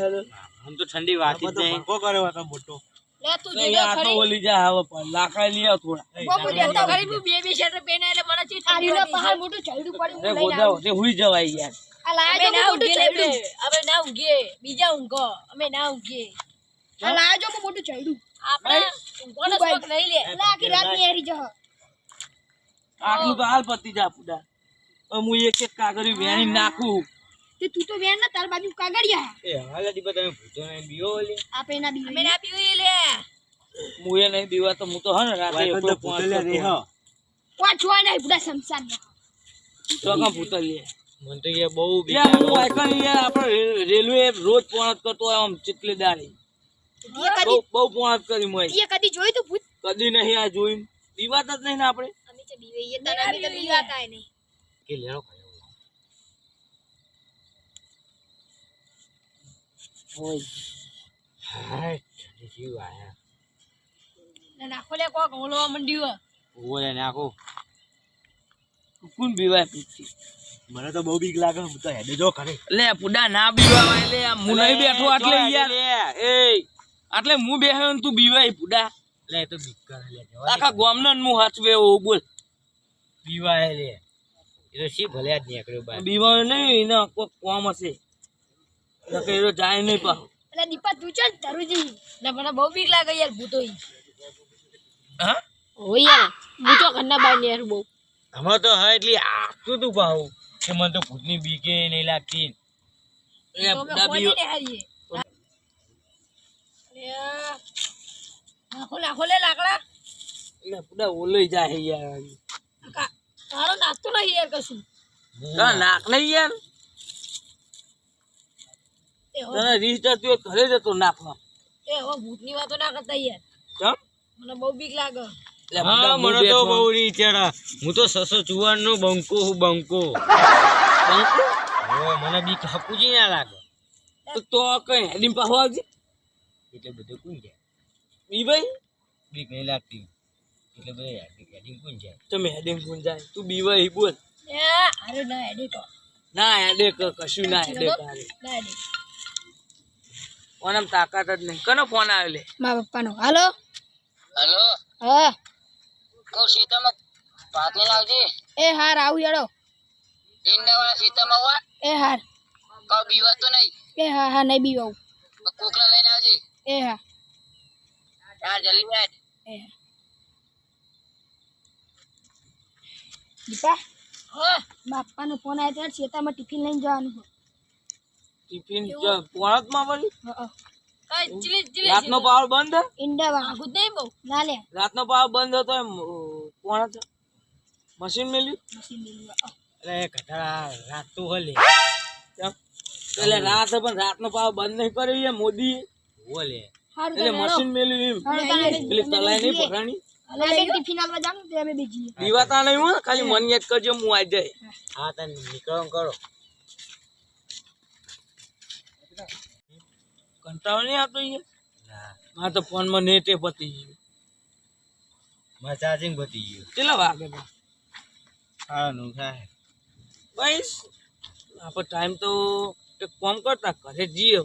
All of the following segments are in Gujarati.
હેલો આમ તો ઠંડી વાતી જ નહીં. કો કરે વાતો મોટો. લે તું જે જોજો આ તો ઓલી જા હવે પણ લાકડા લઈ થોડા. બાપુ દેખતો ખરી હું બે બે શર્ટ એટલે મને ચી ઠંડી વાતી પહાડ મોટો ચડ્યું પડી એ ગોદાવ તે હુઈ જવાય યાર. આ અમે તો મોટો જો ચડ્યું. લે, અમે ના ઊંઘીએ. બીજા ઊંઘો. અમે ના ઊંઘીએ. આ લાયા જો મોટો ચડ્યું. આપણે ઊંઘવાનો શોખ લઈ લે. એટલે રાતની હારી જહ. આટલું તો હાલ પતી જા પુડા. હું એક એક કાગળી વેણી નાખું. તે તું તો વેર ને તાર બાજુ કાગડિયા એ હાલ દીપા તમે ભૂતો ને બીઓ લે. આપે ના અમે બી ના બીઓ લે. હું એ નહીં બીવા તો હું તો હે ને રાતે એકલો પહોંચતો હતો. વા જોઈ નહીં બુડા સમસાન ચોકા ભૂતલીએ મન તો કે બહુ બીક હું લાગે. આઈકન યાર આપણે રેલવે રોજ પોણત કરતો હોય આમ ચીટલી દાડી બહુ કદી બહુ પોણત કરી મય તે કદી જોઈ તું ભૂત? કદી નહીં આ જોઈ બીવાત જ નહીં ને આપણે? અમે તો બીવે તને અમે તો બીવાતા નહીં. કે લેણો ખાયો. હોય ઠંડી આયા. ને નાખો લે કોક ઓલવા મંડ્યું ઊભો નાખો. કોણ બીવાય પીછી? મને તો બહુ બીક લાગે હું તો હેડે જો ખરે લે પુડા ના બીવાય લે હું નહીં બેઠો આટલે યાર. એ. આટલે હું બેહ્યો ને તું બીવાય પુડા. લે એ તો બીક કરે લે આખા ગામનો ને હું હાચવે એવો બોલ. બીવાય લે. એ તો શી ભલે જ નીકળ્યો બાર. બીવાય નહીં એના કોક કોમ હશે. નકર જાય નહીં પા. એટલે દીપા તું ચાલ ધરુજી. ને મને બહુ બીક લાગે યાર ભૂતો હા? હોય યાર ભૂતો ઘરના બહાર ને યાર બહુ. હમણાં તો હા એટલી આખું તું પાહું કે મને તો ભૂતની બીકે નહીં લાગતી. ખોલી લાકડા. એટલે ઓલઈ જાય યાર. તારો નાસ્તો નહીં યાર કશું. નાક નહીં યાર? તને રીસ જતી ઘરે જતો નાખવા. એ હો ભૂતની વાતો ના કરતા યાર. ચમ? મને બહુ બીક લાગે. હા મને તો બહુ રીત હું તો સસો ચુવાન નો બંકો હું બંકો. બંકો? મને બીક હકુજી ના લાગે. તો તો કઈ હેડીમ પાછો આવજે. એટલે બધું કું જાય? બીભાઈ બીક નહીં લાગતી. એટલે બધું હેડિંગ કું જાય? તમે હેડીમ કોણ જાય? તું બોલ. અરે ના એડી તો ના હેડે કશું ના હેડે ઓનમ તાકાત જ નહીં. કનો ફોન આવ્યો લે મારા પપ્પાનો. હાલો? હાલો? હા. કહું સીતામાં લઈને આવજે એ હાર આવું યાડો ઈંડા વાળા સીતામાં વા એ હાર. કહું બીવા તો નહીં? એ હા હા નહીં બીવાવું. કોકરા લઈને આવજે. એ હા. યાર જલ્દી બેઠ. એ હા. દીપા હા? પપ્પાનો ફોન આવ્યો ત્યારે શેતામાં ટિફિન લઈને જવાનું છે. ટિફિન પોણતમાં વળી? રાતનો પાવર બંધ? ઈંડા વાળા જ નહીં બહુ? ના લે. રાતનો પાવર બંધ હતો એમ પોણત મશીન મેલ્યું. અરે કટાળા રાત તો હલે. એટલે રાત પણ રાતનો પાવર બંધ નહીં કર્યો એ મોદી બોલે એટલે મશીન મેલ્યું એમ. હારું તો પેલી તલાઈ નહીં પકડાણી? દીવાતા નહીં ખાલી મન યાદ કરજો હું આઈ જાય. હા. તને નીકળો કરો. કંટાળો નહીં આવતો અહીંયા? મારે તો ફોનમાં નેટે પતી ગયું. મારે ચાર્જિંગ પતી ગયું. કેટલા વાગે ખાવાનું થાય. બસ આપણે ટાઈમ તો એક કોમ કરતા ઘરે જઈએ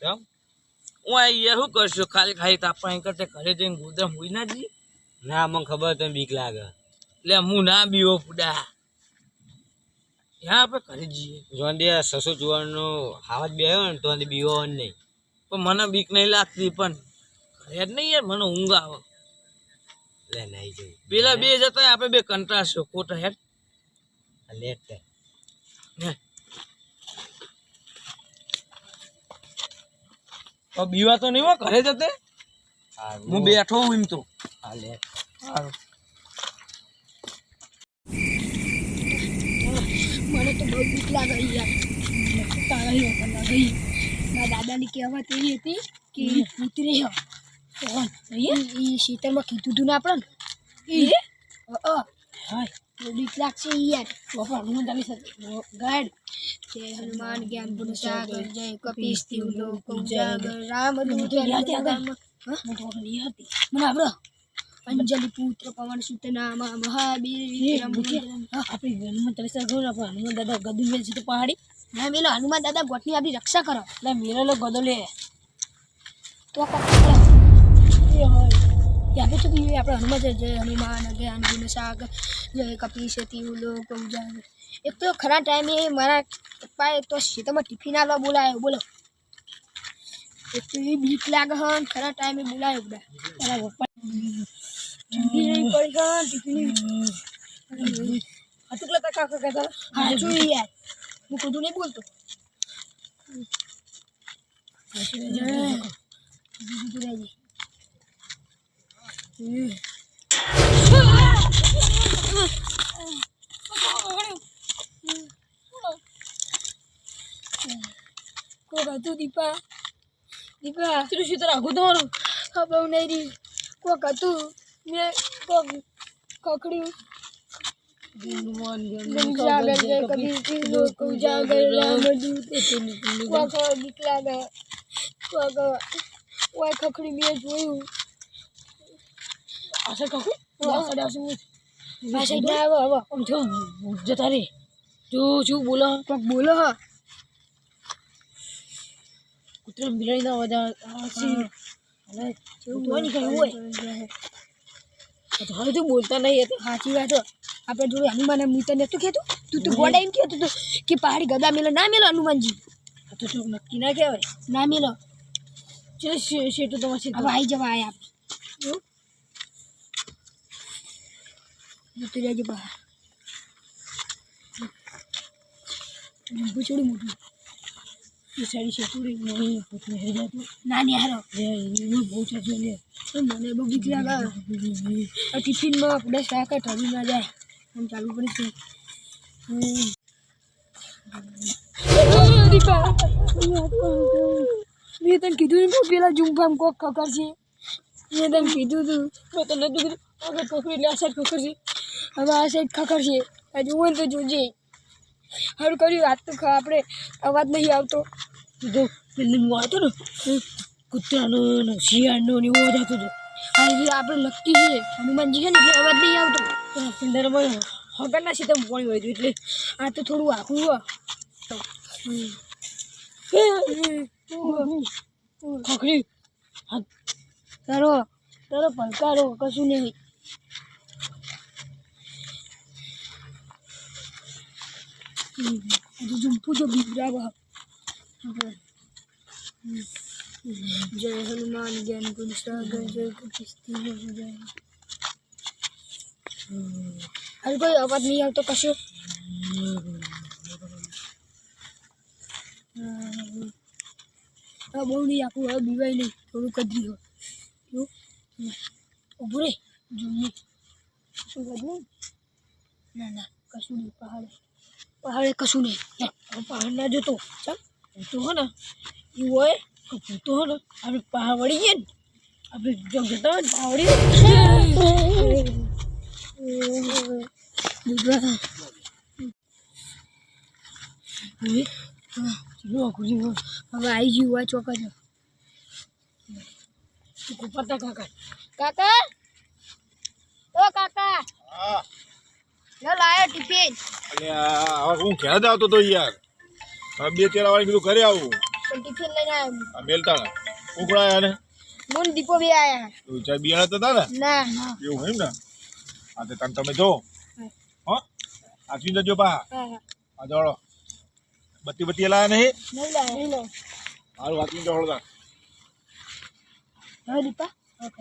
કેમ? હું અહીંયા શું કરશું? ખાલી ખાલી તાપા અહીં કરતા ઘરે જઈને ગોદામ હોઈ ના જઈએ? ના મને ખબર તને બીક લાગે. એટલે હું ના બીવો પુડા ત્યાં આપણે કરી જઈએ. જોન દે સસો જુવાનો હાવજ બે આવ્યો ને તો બીવો નહીં. પણ મને બીક નહીં લાગતી પણ ઘરે જ નહીં યાર મને ઊંઘ આવે. લે નહીં જોઈ. પેલા બે જતા આપણે બે કંટાળશો ખોટા હેડ. લેટ બીવા તો નહીં હો ઘરે જતે હું બેઠો હું એમ તો. હા લેટ સારું મને તો બહુ બીક લાગે યાર તારા હિયો પર ગઈ મારા દાદાની કહેવત એવી હતી કે ઈ ભૂત રે એ શીતળમાં કીધું હતું ને આપણે ને અ હાય તો બીક લાગશે યાર બાપા હું તમે ગાડ જય હનુમાન જ્ઞાન ગુણ જય કપીશ તિવ લોક રામ દૂત અંજલિ પુત્ર પવન સુત નામા મહાબીર આપણી હનુમાન ચાલીસા ગયો આપણે હનુમાન દાદા ગદુ મેલ છે તો પહાડી. ના મેલો હનુમાન દાદા ગોઠની આપણી રક્ષા કરો. લે મેરેલો ગદો લે. તો આપણે તો કહીએ આપણે હનુમાન છે જય હનુમાન અગે હનુમાન શાક જય કપી શેતી લોક એક તો ખરા ટાઈમે મારા પપ્પાએ તો શેતમાં ટિફિન આલવા બોલાયો બોલો. એક તો એ બીક લાગે હન ખરા ટાઈમે બોલાયો બધા. મારા પપ્પા ટિફિન નહીં પડી ગયો ટિફિન અતુકલા તા કાકા કહેતા હાચું યાર હું ખોટું નહીં બોલતો કોક હતું દીપા દીપા તું શું તરા ગોદવાનું હા બહુ નહીં રી કોક મેં કકડ્યું. જય ઉજાગર રામદૂત કોક બીક લાગે કોક ઓય ખખડી મેં જોયું. આસર કાકુ આસર આસર આ ના આવો આવો આમ જો જતા રે જો શું બોલો? કોક બોલો હ. કૂતરા બિલાડી ના અને હોય? તો હવે તું બોલતા નહીં એ તો સાચી વાત. આપણે જોડે હનુમાન મિત્ર નતું કહેતું તું? તો ગોડા એમ કહેતું તું કે પહાડી ગદા મેલો ના મેલો હનુમાનજી? આ તો તું નક્કી ના કહેવાય. ના મેલો. ચલો શેઠું તમારે હવે સીધું આવી જવા આયા. જતું રહેજો બહાર. પૂછડું મોટું. એ સાડી શેઠું પોતને હરી ના ને બહુ છે. લે મને બહુ બીક ટિફિનમાં આપણે શાક ઠરી ના જાય. આમ ચાલુ પડી છે. મેં તને કીધું ને પેલા જુમફામ કોક ખબર છે. મેં તને કીધું તું. મેં તને કીધું આગળ પકડી એટલે આ સાઈડ પકડશે હવે આ સાઈડ ખખર છે. આ જુઓ તો જોજે. સારું કર્યું વાત તો આપણે અવાજ નહીં આવતો. જો, પેલી આવતો ને. કૂતરાનો શિયાળનો ને એવું અવાજ હતું. આ જે આપણે લખતી છે, હનુમાનજી છે ને, એટલે અવાજ નહીં આવતો. પિંડરમાં હગરના સીધા પાણી હોય એટલે આ તો થોડું આખું હો. ખખડી તારો તારો પલકારો કશું નહીં. હજુ ઝુંપું જો બીવડાવે જય હનુમાન જ્ઞાન ગુણ સાગર જય કૃષ્ણ જય હાલ કોઈ અવાજ નહીં આવતો કશો હા બહુ નહીં આખું હવે બીવાય નહીં થોડું કદરી હોય ઉભું રે જોઈએ શું કદરું ના ના કશું નહીં પહાડ પહાડે કશું નહીં પહાડ ના જતો ચાલ હો ને એવું હોય કે ભૂતો હો ને આપણે પા વળીએ ને આપણે જો જતા હોય ને પહાડ વળી હવે આવી ગયું હોય ચોક્કસ પતા કાકા? કાકા ઓ કાકા! લો લાયો ટિફિન. હવે હું જ આવતો તો યાર. હવે બે તેરા વાળી કીધું ઘરે આવું. પણ ટિફિન લઈને આવ્યો આ મેલતા ને ઉકળાયા ને મોન દીપો બી આયા એવું ચાય બિયાણા તો હતા ને ના એવું હોય ને આ તે તમે જો હો આચવી જજો હા આ જોડો બત્તી બત્તી લાયા નહીં નહીં લાયા નહીં લાયા હારું વાકી જો હળદા હા દીપા ઓકે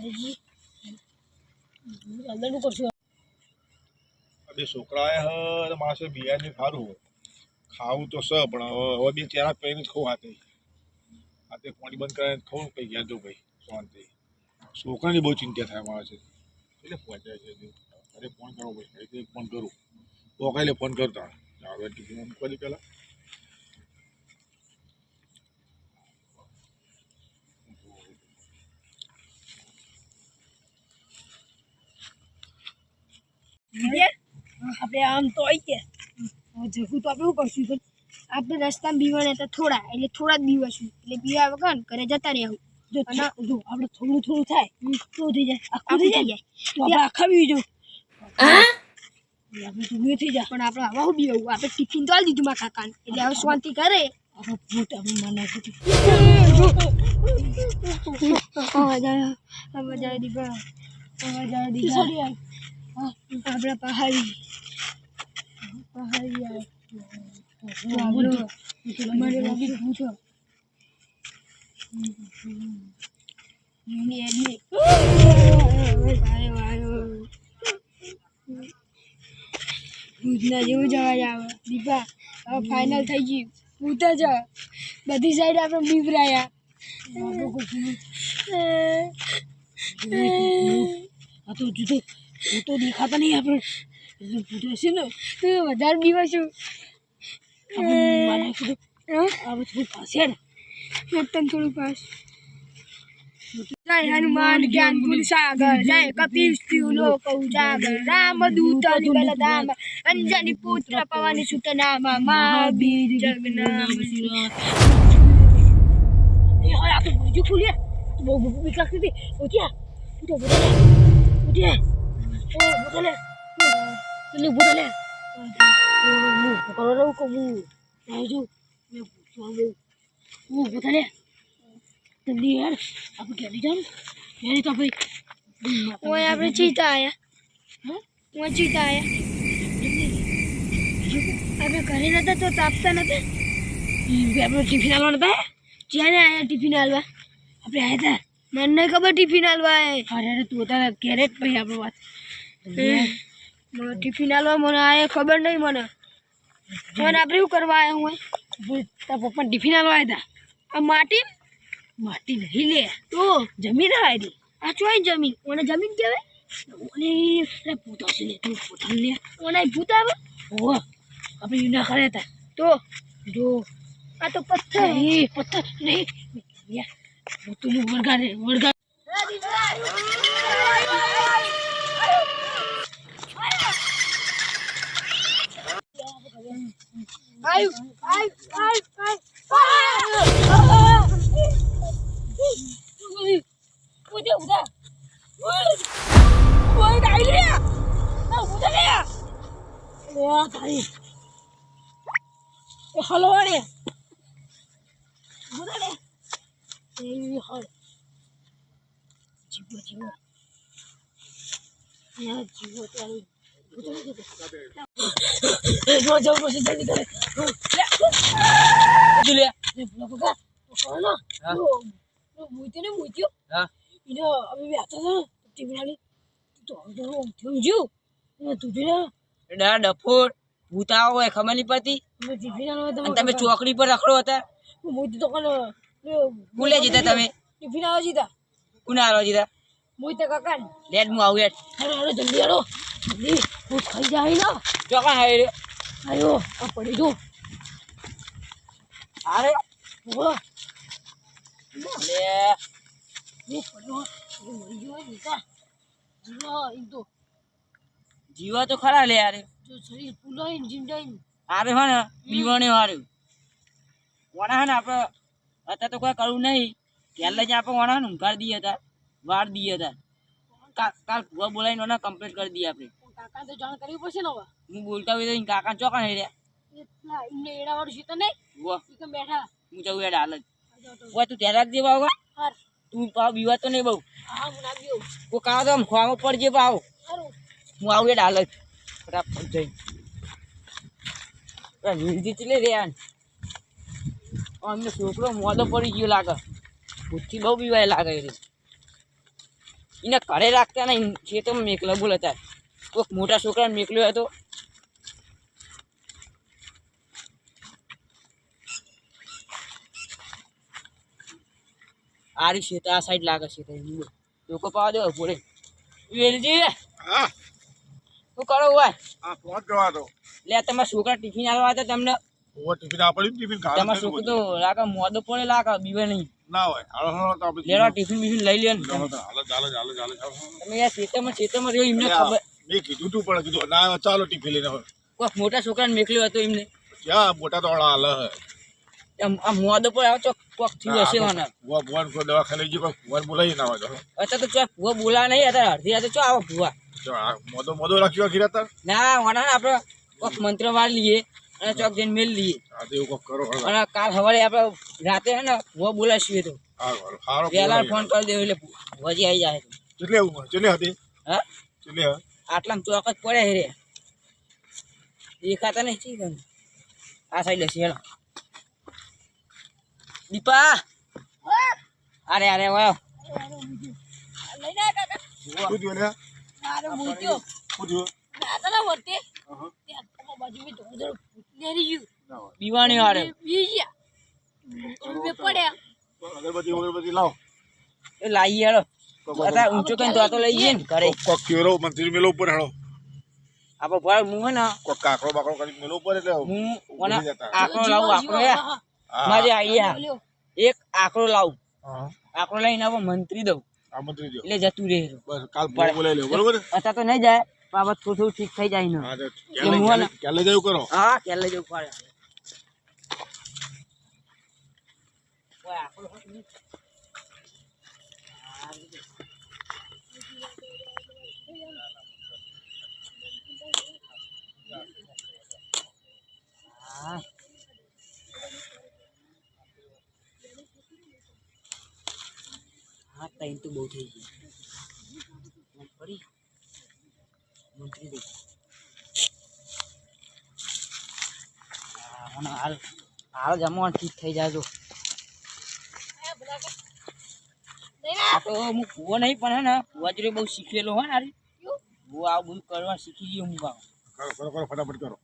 અંદરનું કરશું બે છોકરા આયા હે માણસે બિયાની સારું ખાવું તો સ પણ હવે બે ચેરા પહેરીને જ હાથે પાણી બંધ કરાવી ખબર કઈ ગયા જવું ભાઈ, શાંતિ. છોકરાની બહુ ચિંતા થાય મારા છે એટલે પહોંચાય છે અરે ફોન કરો ભાઈ એટલે ફોન કરું. તો કાલે ફોન કરતા. હવે ટિફિન મૂકવા પહેલાં આપણે આમ તો આવી ગયા. જગું તો આપણે શું કરશું? આપણે રસ્તામાં બીવાના હતા થોડા એટલે થોડા જ બીવાશું એટલે બીવા વગર ઘરે જતા રહ્યા જો થા- જો આપણે થોડું થોડું થાય. તો થઈ જાય. આખું થઈ જાય. જાય. તો આપણે આખા બીવી જો આપણે તું થઈ જાય. પણ આપણે આવા હું બી આવું આપણે ટિફિન તો આલી દીધું મારા કાકા એટલે હવે શાંતિ કરે. આપણે ભૂત આપણે માના કીધું અવાજ આવ્યો અવાજ આવ્યો દીપા અવાજ આવ્યો દીપા આપણે પહાડી. પહાડી આવ્યો ભૂતના જેવું જ અવાજ આવે. દીપા હવે ફાઇનલ થઈ ગયું. ભૂત જ. બધી સાઈડ આપણે બીવરાયા આ તો જુદો તો દેખાતા નહીં આપણે. ભૂત ને તો વધારે બીવાશું માના કીધું આપણે થોડું પાસે હેડ. તને થોડું પાસ જય હનુમાન જ્ઞાન ગુણ સાગર જય કપિલ શિવ લોક ઉજાગર રામ દૂત બલદામ અંજની પુત્ર પવન સુત નામ મહાવીર જગનામ આ તો બીજું ખુલ્યા બહુ બહુ બીક લાગતી હતી ઉઠ્યા ઉઠો બોલે ઉઠ્યા ઓ બોલે એટલે બોલે હું પકડો રહું કે હું આવી જાઉં મેં પૂછવા બહુ હું બોલે જલ્દી યાર આપણે ઘેરી જાઉં ઘેરી તો ભાઈ ઓય આપણે ચીતા આયા ઓય ચીતા આયા આપણે ઘરે નતા તો તાપતા નતા આપણે ટિફિન આલવાના હતા જ્યાં આયા ટિફિન હાલવા આપણે આવ્યા મને નહીં ખબર ટિફિન હાલવા આયા હતા અરે અરે તું તારા ઘેરે જ ભાઈ આપણે વાત મને ટિફિન આલવા મને આ ખબર નહીં મને. મને આપણે શું કરવા આવ્યા હું તારા પપ્પા ટિફિન આલવા આવ્યા હતા આ માટી? માટી નહીં લે. તો જમીન આવી આ ચોઈ જમીન. મને જમીન કહેવાય મને પૂતો છે લે, તું પૂતા લે. મને પૂતા આવે? ઓ આપણે ના કરે હતા તો, જો. આ તો પથ્થર. પથ્થર નહીં. તું વળગા વળગાડે વળગાડ આયુ આયુ આયુ આયુ ઉદે ઉદે ઓય ડાઈ લે આ ઉદે લે લે તારી એ હલો વાળે ઉદે લે એ હલ જીવો જીવો જીવો જો જો જલ્દી કરે હા. ને હા અમે બેઠા હતા ટીવીનાલી તો તો સમજ્યું ને તું જો ડા ડફોર. ભૂતા હોય ખબર નહીં પડતી. અમે ટીવીનાલો અને તમે ચોકડી પર રખડો હતા. મુઈતે તો કોનો ભૂલે જીતા તમે? ટીવીનાલો જીતા. કુના હાલો જીધા મુઈતે કાકા લેટ મુ આવું યાર અરે અરે જલ્દી આરો જલ્દી. ભૂત ખાઈ જાય ના. ચોકણ હાય રે. આયો આ પડી જો. અરે ઓ લે. એ પડ્યો એ મરી ગયો જીતા જીવા તો. જીવા તો ખરા લે યાર જો શરીર જીમ જીંડાઈને આરે હો ને બીવણે વારે વણા હે ને આપણે અત્યારે તો કોઈ કરવું નહીં. પહેલા જ આપણે વણા ને ઊંઘાડી દઈએ હતા વાર દઈએ હતા કા- કાલ ભૂવા બોલાવીને વણા કમ્પ્લીટ કરી દઈએ આપણે. કાકા તો જાણ કરવી પડશે ને હવે. હું બોલતા હોય તો ઈ કાકા ચોકણ હે રહ્યા એટલા એમને એડા વાળું છે તો નહીં. વાહ ઈ કેમ બેઠા. હું જવું યાર હાલ જ. ઓય તું. ત્યાં રાખજે બાવ હાર. તું પાવ બીવા તો નહીં બહુ. હા હું નાખ્યો કોઈ કાવ તો આમ ખોવામાં પડજે પાવ સારું હું આવું યાર હાલ જ. ફટાફટ જઈ. વિરજી ચલે રહ્યા અમને છોકરો મોદો પડી ગયો લાગે. ભૂતથી બહુ બીવાય લાગે એ રહ્યો. એને ઘરે રાખતા નહીં ખેતરમાં મેકલા બોલે તાર કોઈક મોટા છોકરાને મેકલ્યો હતો. આરી છે આ સાઈડ લાગે છે તો લોકો પાવા દો પૂરે વેલજી હા. શું કરો હોય હા પહોંચ કરવા દો. લે તમારા છોકરા ટિફિન આલવા હતા તમને? ઓ ટિફિન આપડ્યું ટિફિન ખાવા તમારા છોકરો તો લાગે મોદો પડે લાગે બીવે નહીં. ના હોય. હાલો હાલો તો આપણે લેવા ટિફિન બિફિન લઈ લે ને હાલો ચાલો ચાલો ચાલો ચાલો. તમે યાર ખેતરમાં ખેતરમાં રહ્યો એમને ખબર. મેં કીધું તું પણ કીધું ના ચાલો ટિફિન લઈને હવે. કોઈક મોટા છોકરાને મેકલ્યો હતો એમને. ક્યાં? મોટા તો વાળા હાલે હે. આમ આ મોદો પર આવો ચોક કોક થયું હશે મને ભુવા ભુવાન કોઈ દવાખાને જઈ કોઈ ભુવાન બોલાવી ના હોય તો. તો ચોક ભૂવા બોલા નહીં હતા અડધી રાતે ચો આવો ભુવા. મોદો મોદો રાખ્યો રાત ના વાના આપણે કોક મંત્ર વાર લઈએ. અને ચોક જઈને મેલ લઈએ. અને કાલ સવારે આપણે રાતે હે ને વો બોલાવીએ તો. પહેલા ફોન કરી દેવો એટલે વજી આવી જાય. કેટલે આવું હતી? હા? કેટલી આટલા ચોક જ પડે રે. દેખાતા નહીં ઠીક આ સાઈડ લેશે હેલો. દીપા! અરે અરે વાહ લઈને કાકા મારો વર્તે. ત્યાં બાજુ હોય. વાળે બી પડ્યા. અગરબત્તી અગરબત્તી લાવ. એ લાવી હેલો અત્યારે ઊંચો કઈ તો લઈ જઈએ ને ઘરે. કોક કેરો મંદિર મેલો ઉપર હેળો આપણે ભર હું હે ને કોક કાકરો બાકરો કરી મેલો ઉપર એટલે હું ઓના આકરો લાવું હા, હા. મારે આઈડિયા એક આંકડો લાવું. હા. આંકડો લઈને આવો મંત્રી દઉં. આ મંત્રી જો એટલે જતું રહે. બસ કાલ બોલ બોલાવી લેવું બરોબર અત્યારે તો નહીં જાય. આ થોડું થોડું ઠીક થઈ જાય ને. લઈ- જવું કરો? હા ક્યાં લઈ જવું ને. હા. ટાઈમ તો બહુ થઈ ગયો. ફરી? હાલ હાલ જમવાનું ઠીક થઈ જાય જો આ તો હું કુવો નહીં પણ હે ને કુવા જોડે બહુ શીખેલો હોય ને આરી હું આવું બધું કરવા શીખી ગયો હું કરો કરો ફટાફટ કરો.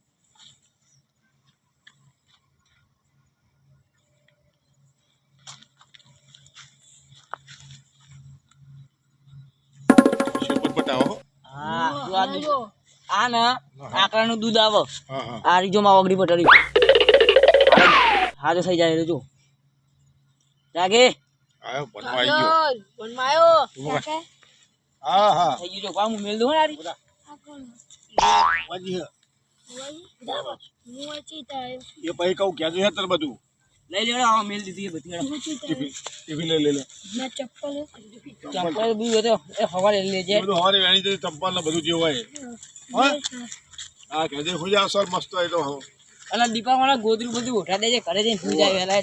આ ને આકરાનું દૂધ આવે. હા હા. આ રીજો માં ઓગળી પટડી હા થઈ જાય જો જાગે. આયો બનવા ગયો. આવ્યો. હા હા. થઈ ગયું જો. મેલ દો ને આરી વાજી હે. એ પછી કહું ક્યાં જોઈએ તને બધું. લઈ લેવડો આવો મેલ દીધી બધી ટિફિન લઈ લે લે ના ચપ્પલ ચંપલ બી હોય તો એ હવારે લેજે. બધું હવારે વેણી જતી ચંપલ ને બધું જે હોય. હા. હા? કે જે ખુજા સર મસ્ત હોય તો અને દીપા વાળા ગોદરું બધું ઉઠા દેજે ઘરે જઈને સુઈ જાય વહેલા